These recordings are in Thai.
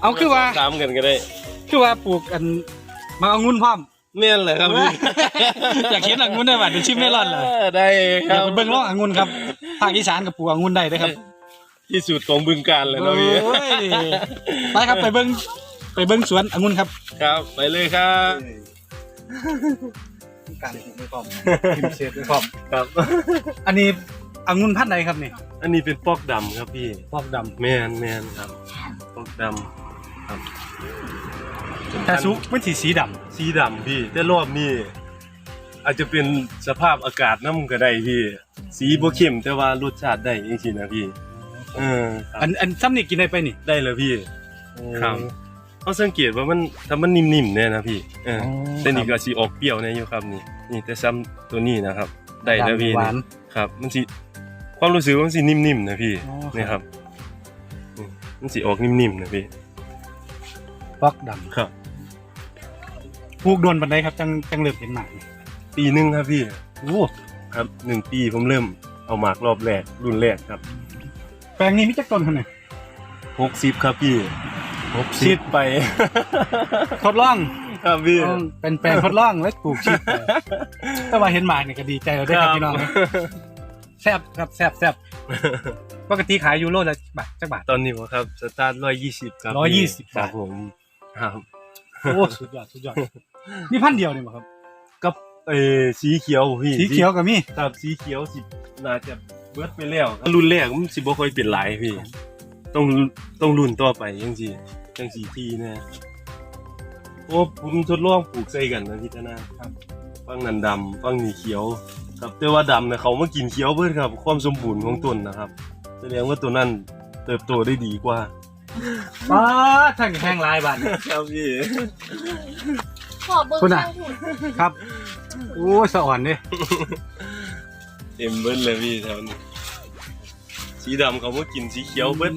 เอาคือว่าตามกันก็ได้ คือว่าปลูกอันมาเอางุ่นพร้อมแม่นเลยครับพี่อยากเห็นองุ่นได้ป่ะเดี๋ยวชิมเมลอนเลยออได้คอรัยากบไปเบิ่งร่ององุ่นครับภาคอีสานกับปลูกองุ่นได้เด้อครับที่สุดของบึงการเลยนะพี่โอ้ยไปครับไปเบิ่งไปเบิ่งสวนองุ่นครับ ครับ ไปเลยครับการไม่พร้อมกินเศษไม่พร้อมครับ อันนี้องุ่นพันธุ์ใดครับนี่อันนี้เป็นปอกดำครับพี่พอกดแมนแมนครับป อกดำครับำแต่สุกมันสีสีดสีดำพี่แต่รอบนี้อาจจะเป็นสภาพอากาศน้ำก็ได้พี่ สีบ่เข้มแต่ว่ารสชาติได้จริงๆนะพี่เออคำรับอันอันซ้ำนี่กินได้ไปนี่ ได้เลยพี่ครับเขาสังเกตว่ามันถ้ามันนิ่มๆเนี่ยนะพี่เออแต่นี่ก็สิออกเปรี้ยวแน่อยู่ครับนี่ นี่แต่ซ้ำตัวนี้นะครับ ได้แล้วพี่หวานี่นครับ มันสิความรู้สึกว่ามันสินิ่มๆนะพี่อ๋อครับนี่ครับอื มมันสิออกนิ่มๆนะพี่พอกดครับำปลูกโดนปันไดครับ จังจังเลิกเห็นหมากนี่ปีหนึงครับพี่ โอ้ครับหนึ่งปีผมเริ่มเอาหมากรอบแรกรุ่นแรกครับแปลงนี้มีจักต้นเท่าไหร่หกสิบครับพี่หกสิบไป ทดลองครับพี่ต้องเป็นแปลงทดลองและปลูกชีพไปแต่ว่าเห็นหมากนี่ก็ดีใจเราได้อครับพี่น้องแซ่บครับแซ่บแซ่บ ปกติขายยูโรละบาทจักบาท ตอนนี้บ่ครับสตาร์ทร้อยยี่สิบครับ120 ครับบาทผมครับโอ้สุดยอดสุดยอดมีพันธุ์เดียวนี่บ่ครับ กับเออสีเขียวพี่สีเขียวก็มีครับสีเขียวสิน่าจะเบิดไปแล้วครับรุ่นแรกมันสิบ่ค่อยเป็นหลายพี่ ต้องต้องรุ่นต่อไปจังซี่จังสีทีแนะโอ้ผมทดลองปลูกใส่กันนะพี่ธนาครับฟังนั้นดำฟังนี่เขียว ครับแต่ว่าดำเนี่ยเขามากินเขียวเบิดครับ ความสมบูรณ์ของต้นนะครับ แสดงว่าตัวนั้นเติบโตได้ดีกว่าป้าทั้งแห้งลายบาทครับพี่ขอเบิ้งคุณน่ะข้างหุ่นครับ โอ้ยสะอ่อนเด้เต็มเบิดเลยพี่แถวนี้สีดำเขามากินสีเขียวเบิด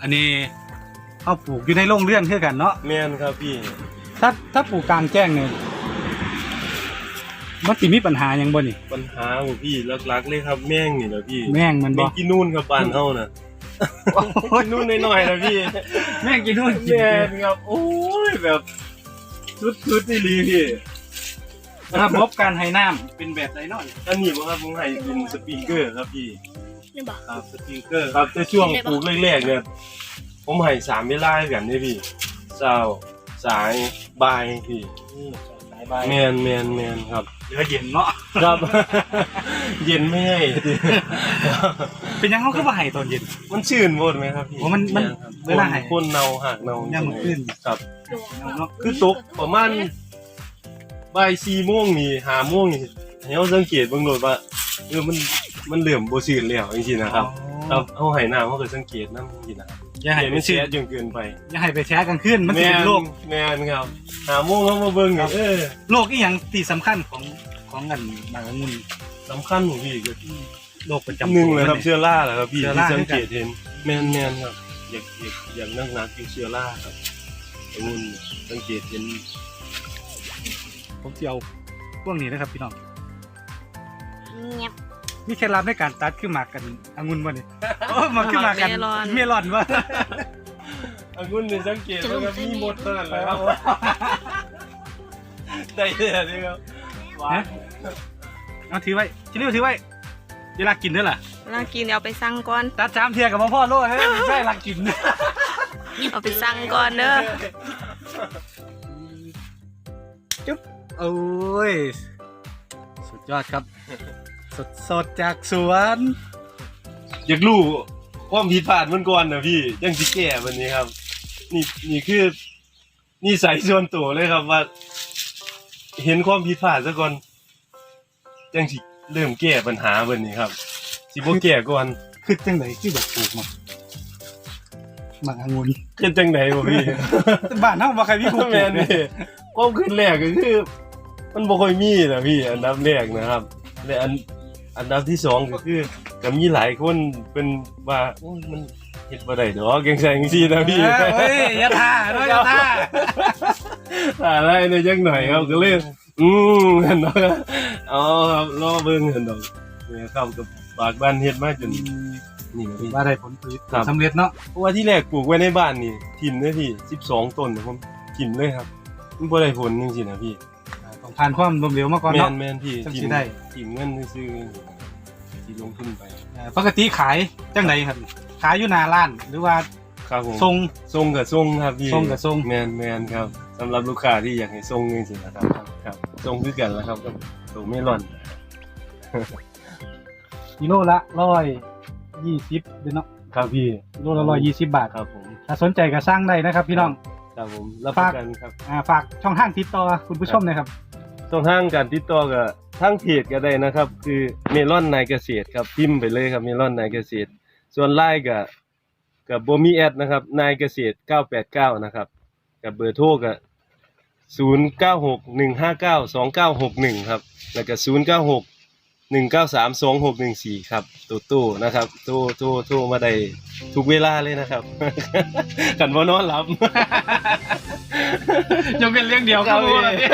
อันนี้เอาปลูกอยู่ในโรงเรือนคือกันเนาะแม่นครับพี่ ถ้าถ้าปลูกกลางแจ้งเนี่ย มันสิมีปัญหาหยังบ่นี่ ปัญหาของพี่หลักๆเลยครับแม่งนี่แหละพี่แม่งมันแม่บ่งกินนู่นครับบ้านเฮาน่ะกินนู่นหน่อยๆนะพี่แม่งกินนู่นกินแม่นี่ นครับโอ้ยแบบสุดๆนี่ลีพี่ระบบการให้น้ำเป็นแบบไหนเนาะอันนี้บ่ครับผมให้เป็นสปริงเกอร์ครับพี่ นี่บอก ครับสปริงเกอร์ครับแต่ช่วงปลูกแรกๆเนี่ยผมให้สามเวลากันนี่พี่เช้าสายบ่ายพี่สายใบแมนแมนแมนครับ เหลือเย็นเนาะครับ เย็นไม่ให้เป็นหยังเขาคือบ่ให้ตอนเย็น มันชื่นหมดไหมครับพี่โอ้มันมันครับเวลาให้ คนเนาหักเนาย่ามมื้อคืนครับดวงเนาะคือตกประมาณบ่ายสี่โมงนี่ห้าโมงนี่ให้เราสังเกตเบางโดดว่าเออมันมันเหลื่อมโบชื่นแล้วจริงๆนะครับ ครับเอาไหน้ำเขาก็สังเกตน้ำจริงๆนะครับ อย่าให้เห็นไปมันเสีเสียยจนเกินไปอย่าให้ไปแชร์กลางคืนมันสิเป็นโรคแมนครับห้าโมงเขามาเบิ่งนี่เออโรคอีหยังที่สำคัญของของกันบางองุ่นสำคัญของพี่ก็โรคประจำหนึ่งเลยครับตัวเชื้อราแหละครับพี่เชื้อที่ราสังเกตเห็นแมนแมนครับอยากอยากอยากนักนักๆคือเชื้อราครับองุ่นสังเกตเห็นผมจะเอาพวกนี้นะครับพี่น้อง เงียบ มีเคล็ดลับในการตัดขึ้นหมากกันองุ่นวะนี่โอ้หมากขึ้นหมากกันเมลอน เมลอนวะองุ่นเนี่ยสังเกตว่าครับมีหมดเท่านั้นแหละครับได้เลยนี่ครับหวานเอาถือไว้ชิลิวถือไว้เวลากินด้วยล่ะเรากินเอาไปสั่งก่อน ตัดจามเทียกับพ่อโลดเฮ้ยไม่ใช่ลักกินเอาไปสั่งก่อนเด้อจุ๊บโอ้ยสุดยอดครับ สดสดๆจากสวน อยากรู้ความผิดพลาดมันก่อนนะพี่ยังสิแก้วันนี้ครับ นี่นี่คือนี่ใส่ส่วนตัวเลยครับว่า เห็นความผิดพลาดซะก่อนยังสิเริ่มแก้ปัญหาวันนี้ครับ สิบ่แก้ก่อนคือจังไหนที่แบบปลูกมาหมากองุ่นเฮ็ดจังไดบ่พี่แต่บ้านเฮาบ่ใครมีปลูกแม่นนี่ความขึ้นแรกก็คือ มันบ่ค่อยมีนะพี่อันดับแรกนะครับและอัน อันดับที่สองก็คือก็มีหลายคนเป็นว่าโอ้ยมันเฮ็ดบ่ได้ดอกจังซั่นจังซี่นะพี่เอ้ยเฮ้ยอย่าท่าเนาะอย่าท่าอะไรเนี่ยจังหน่อยครับก็เลยอืมเห็นดอกครับอ๋อครับรอเบิ่งเห็นดอกเนี่ยครับกับปากบ้านเฮ็ดมาจนนี่นะพี่ ว่าได้ผลผลิตครับ สำเร็จเนาะเพราะว่าที่แรกปลูกไว้ในบ้านนี่ทิมเลยพี่สิบสองต้นนะผมทิมเลยครับมันบ่ได้ผลจริงๆนะพี่อ่าต้อง ผ่านความล้มเหลวมาก่อนแมเนาะ นแมนพี่จังสิทิมได้ทิมเงินซื้อๆที่ลงทุนไปอ่าปกติขายจังไดครับ ขายอยู่หน้าร้าน หรือว่าครับผมทรง ทรงกับทรงครับพี่ทรงกับทรง แมนแมนครับสำหรับลูกค้าที่อยากให้ทรงจริงๆนะครับครับทรงคือกันแล้วครับกับตัวเมลอนกิโลละร้อยยี่สิบเนาะครับพี่กิโลละร้อยยี่สิบบาทครับผมถ้าสนใจก็สร้างได้นะครับ พี่น้อง ครับผมรับประกันครับ อ่าฝากช่องทางติดต่อคุณผู้ชมหนะครับ ช่องทางการติดต่อกับทางเพจก็ได้นะครับ คือเมลอนนายเกษตรครับพิมพ์ไปเลยครับเมลอนนายเกษตร ส่วนไลน์กับกับโบมีแอดนะครับนายเกษตร989นะครับกับเบอร์โทรกับ0961592961ครับแล้วก็096 193 2614 ครับตู้ตู้นะครับโทรโทรโทรมาได้ทุกเวลาเลยนะครับ กันว่านอนหลับ ยกเป็นเรื่องเดียวครับพี่ก็รู้แล้วเนี่ย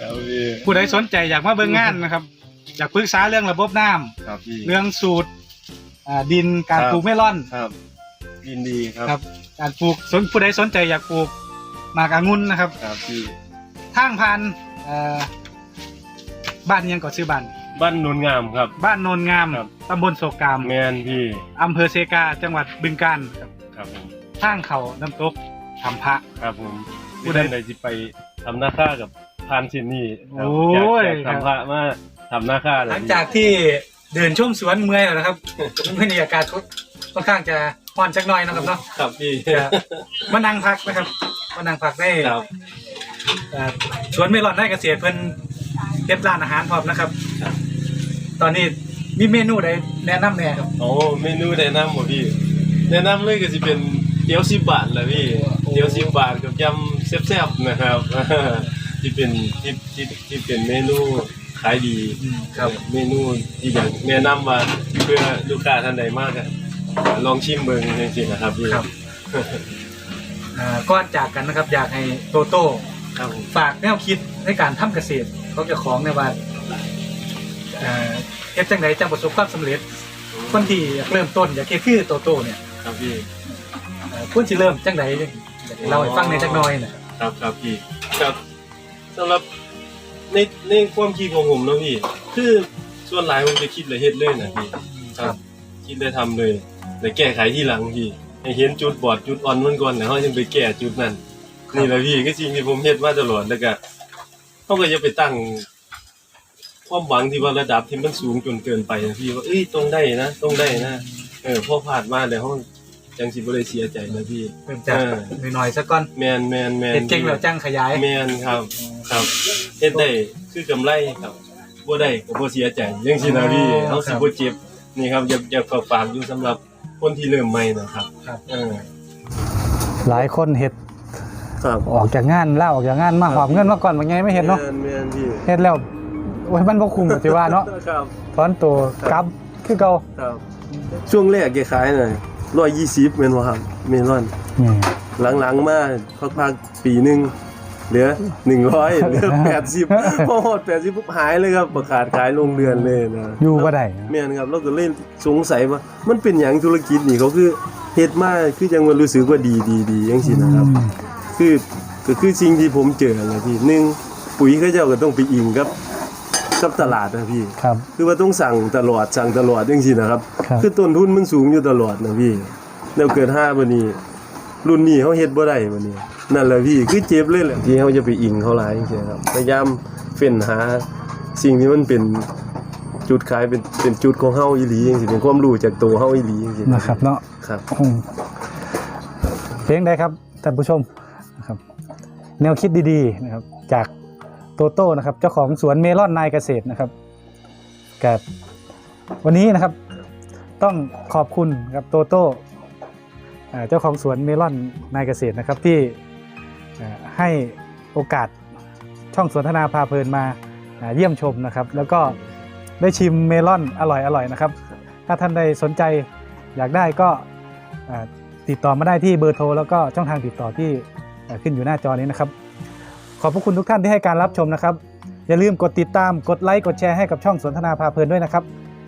ครับพี่ ผู้ใดสนใจอยากมาเบิ่งงานนะครับ อยากปรึกษาเรื่องระบบน้ำครับพี่เรื่องสูตรอ่าดินการครับ ปลูกเมลอน ครับยินดีครับ ครับ การปลูกสนผู้ใดสนใจอยากปลูกหมากองุ่นนะครับครับพี่ ทางผ่านเอ่อบ้านอิหยังก่อนชื่อบ้านบ้านโนนงามครับ บ้านโนนงามครับ ตำบลโศกกามแมนพี่ อำเภอเซกาจังหวัดบึงกาฬครับ ครับผม ทางเขาน้ำตกทำพระ ครับผมผู้ผู้ใดใดใดที่ไปทำหน้าค่ากับพานชินนี่ครับโอ้ย จากจากทำพระมาทำหน้าค่าเลยหลังจากที่เดินชมสวนเมื่อยแล้วนะครับ เมื่อนี้อากาศค่อนข้างจะร้อนจักหน่อยนะครับเนาะครับพี่จะมานั่งพักนะครับมานั่งพักได้ครับเอ่อสวนเมลอนได้เกษตรเพิ่นเก็บร้านอาหารพร้อมนะครับครับตอนนี้มีเมนูใดแนะนำแหน่ครับ โอ้เมนูแนะนำหมดพี่แนะนำเลยก็จะเป็น เกี๊ยวสิบบาทแหละพี่เกี๊ยวสิบบาทกับยำแซ่บๆนะครับ ที่เป็นที่ที่ที่เป็นเมนูขายดีครับเมนูที่อยากแนะนำมาเพื่อลูกค้าท่านใดมากอะลองชิมเบิ่งจริงๆนะครับพี่ครับอ่าก่อนจากกันนะครับอยากให้โตโต้ครับผมฝากแนวคิดในการทำเกษตรของเจ้าของในว่าเอ่อเฮ็ดจังไดจะประสบความสำเร็จคนที่อยากเริ่มต้นอยากเฮ็ดคือโตโต้เนี่ยครับพี่เอ่อ ควรสิเริ่มจังไดเนี่ยอยาให้เล่าให้ฟังในอยจักหน่อยนะครับครับพี่ครับสำหรับในในความคิดของผมเนอะพี่ คือส่วนหลายผมจะคิดเลยเฮ็ดเลยนะพี่ครับคิดเลยทำเลยแต่แก้ไขที่หลังพี่ให้เห็นจุดบอดจุดอ่อนมันก่อนแล้วเขาจึงไปแก้จุดนั้นนี่แหละพี่ก็จริงที่ผมเฮ็ดมาตลอดแล้วก็เขาก็จะไปตั้ง ความหวังที่ว่าระดับที่มันสูงจนเกินไปนะพี่ว่าเอ้ยต้องได้นะต้องได้นะเออพอผ่านมาแล้วเขา จังสิบ่ได้เสียใจนะพี่ เริ่มจากเออน้อยๆซะก่อนแมนแมนแมนเฮ็ดเก่งแล้วจังขยาย แมนครับ ครับเฮ็ดได้คือกำไรครับบ่ได้ก็บ่เสียใจจังซี่นะพี่อ๋อเฮาสิบ่เจ็บนี่ครับอยากอยากฝากฝากอยู่สำหรับคนที่เริ่มใหม่นะครับครับ เออหลายคนเฮ็ดครับออกจากงานล่าออกจากงานมาหอบเงินมาก่อนว่าไงไม่เห็นเนาะแม่นแม่นพี่เฮ็ดแล้วโอ้ยมันบ่คุ้มก็สิว่าเนาะครับ ถอนตัวกลับคือเก่าครับช่วงแรกแกขายน่ะ120แม่นบ่ครับเมลอน นี่หลังๆมาพักๆปีหนึงเหลือ100เหลือ80พอหมด80ปุ๊บหายเลยครับประกาศขายลงเรือนเลยนะอยู่บ่ได้แม่นครับเราก็เล่นสงสัยว่า มันเป็นอย่างธุรกิจนี่เขาคือเฮ็ดมาคือจังว่ารู้สึกว่าดีดีดีจังซี่นะครับ คือก็คือสิ่งที่ผมเจอนะพี่หนึ่งปุ๋ยเขาเจ้าก็ต้องไปอิงกับ กับตลาดนะพี่ ครับ คือว่าต้องสั่งตลอดสั่งตลอดจังซี่นะครับ ครับคือต้นทุนมันสูงอยู่ตลอดนะพี่แล้วเกิดห้าบัดนี้ รุ่นนี้เขาเฮ็ดบ่ได้บัดนี้ นั่นแหละพี่คือเจ็บเลยแหละที่เขาจะไปอิงเขาหลายจังซี่ครับพยายามเฟ้นหาสิ่งที่มันเป็นจุดขายเป็นเป็นจุดของเฮาอีหลีจังซี่เป็นความรู้จากตัวเฮาอีหลีจังซี่นะครับเนาะครับ อืมเพลงใดครับท่านผู้ชมนะครับ แนวคิดดีๆนะครับ จาก โตโต้นะครับเจ้าของสวนเมลอนนายเกษตรนะครับกับวันนี้นะครับต้องขอบคุณครับโตโต้เจ้าของสวนเมลอนนายเกษตรนะครับที่ให้โอกาสช่องสวนทนาพาเพลินมาเยี่ยมชมนะครับ แล้วก็ได้ชิมเมลอนอร่อยๆนะครับ ถ้าท่านใดสนใจอยากได้ก็ติดต่อมาได้ที่เบอร์โทรแล้วก็ช่องทางติดต่อที่ขึ้นอยู่หน้าจอนี้นะครับ ขอบพระคุณทุกท่านที่ให้การรับชมนะครับ อย่าลืมกดติดตามกดไลค์กดแชร์ให้กับช่องสนทนาพาเพลินด้วยนะครับ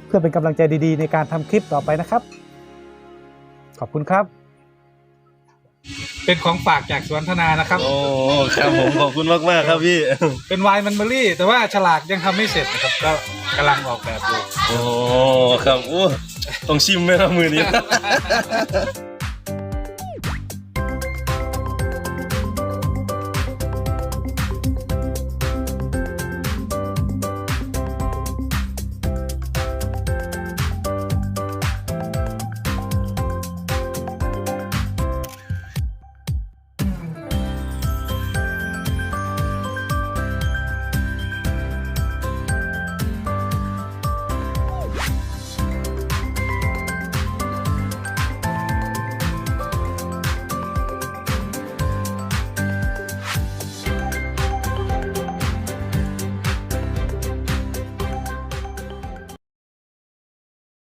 เพื่อเป็นกำลังใจดีๆ ในการทำคลิปต่อไปนะครับ ขอบคุณครับ เป็นของฝากจากสวนธนานะครับ โอ้ครับผมขอบคุณมากๆครับพี่ เป็นไวน์มันเบอรี่ แต่ว่าฉลากยังทำไม่เสร็จนะครับก็กำลังออกแบบอยู่ โอ้ครับโอ้ต้องชิมไหมครับมือนี้